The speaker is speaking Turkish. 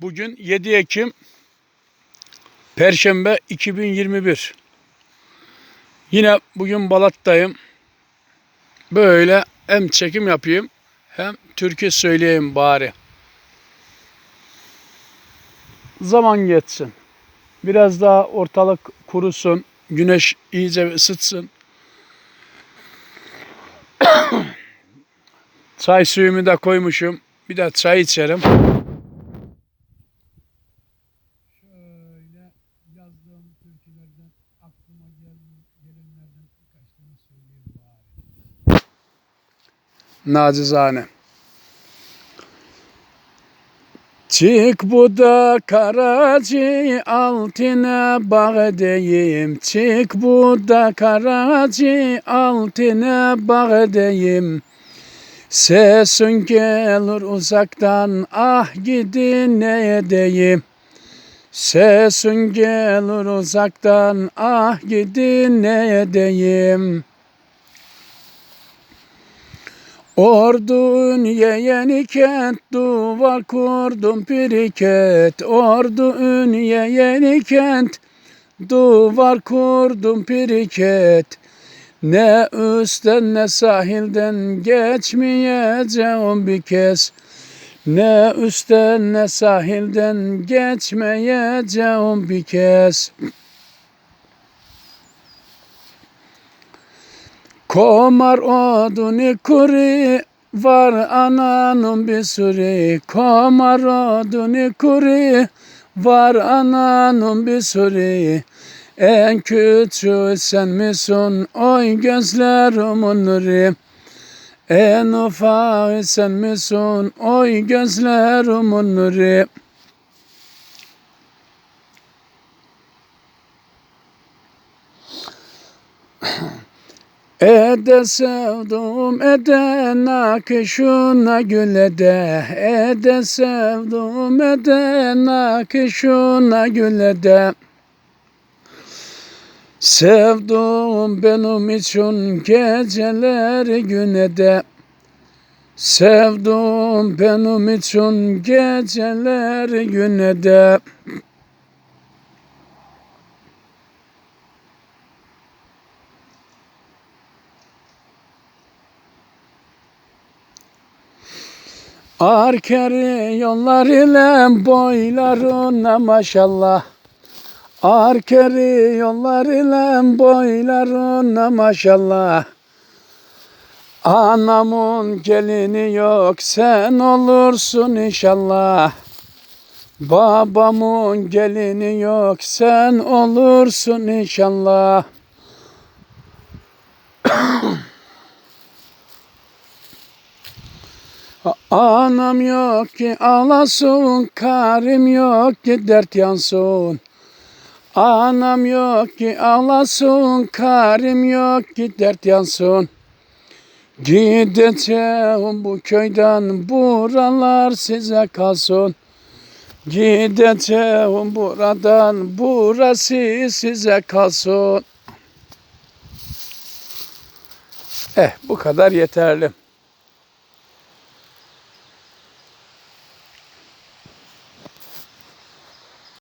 Bugün 7 Ekim Perşembe 2021. Yine bugün Balat'tayım. Böyle hem çekim yapayım hem türkü söyleyeyim bari. Zaman geçsin. Biraz daha ortalık kurusun. Güneş iyice ısıtsın. Çay suyumu da koymuşum. Bir de çay içerim. Türkülerden aklıma gelen, gelenlerden birkaç tane söyleyeyim bari. Nacizane. Çık bu da karacı altına bağ deyim. Çık bu da karacı altına bağ deyim. Sesin gelir uzaktan ah gidin ne edeyim. Sesin gelir uzaktan ah gidin ne edeyim. Ordun yeni kent duvar kurdum piriket. Ordun yeni kent duvar kurdum piriket. Ne üstten ne sahilden geçmeyeceğim bir kez Ne üstten ne sahilden geçmeyeceğim bir kez. Komar odunu kuri var ananın bir sürü. Komar odunu kuri var ananın bir sürü. En küçüğü sen misin? Oy gözlerimin nuru En ufağı sen misin? Oy gözlerimin nuru. Ede sevdum ede nakışuna güle de Ede sevdum ede nakışuna güle de Sevdum benim için geceleri güne de. Sevdum benim için geceleri güne de. Arkeri yollar ile boylarına maşallah Arkeri yollar ile boylarına maşallah. Anamın gelini yok sen olursun inşallah. Babamın gelini yok sen olursun inşallah. Anam yok ki ağlasın, karım yok ki dert yansın. Anam yok ki ağlasın, karım yok ki dert yansın. Gideceğim bu köyden, buralar size kalsın. Gideceğim buradan, burası size kalsın. Eh bu kadar yeterli.